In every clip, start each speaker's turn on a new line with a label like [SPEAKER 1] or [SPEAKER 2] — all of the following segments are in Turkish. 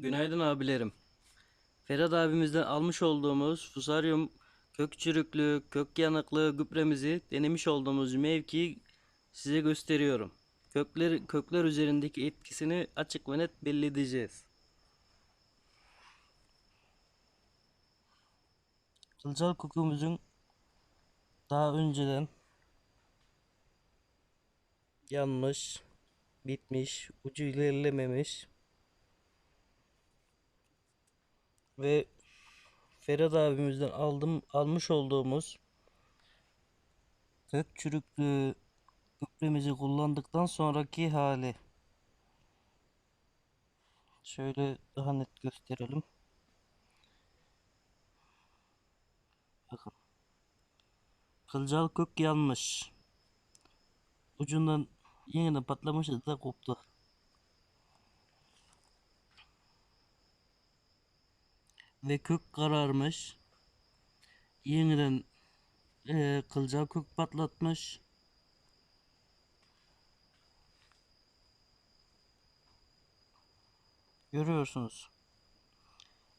[SPEAKER 1] Günaydın abilerim. Ferhat abimizden almış olduğumuz fusaryum kök çürüklü, kök yanıklı gübremizi denemiş olduğumuz mevkiyi size gösteriyorum. Kökler, kökler üzerindeki etkisini açık ve net belli edeceğiz. Kılcal kokumuzun daha önceden yanmış, bitmiş, ucu ilerlememiş ve Ferhat abimizden aldım almış olduğumuz kök çürüklü gübremizi kullandıktan sonraki hali. Şöyle daha net gösterelim. Bakın. Kılcal kök yanmış. Ucundan yeniden patlamış da koptu. Ve kök kararmış. Yeniden eee kılcal kök patlatmış. Görüyorsunuz.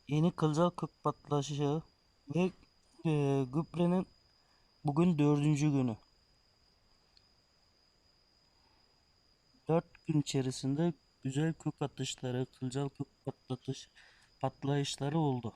[SPEAKER 1] Yeni kılcal kök patlaşı ve eee gübrenin bugün dördüncü günü. Dört gün içerisinde güzel kök atışları, kılcal kök patlatış, patlayışları oldu.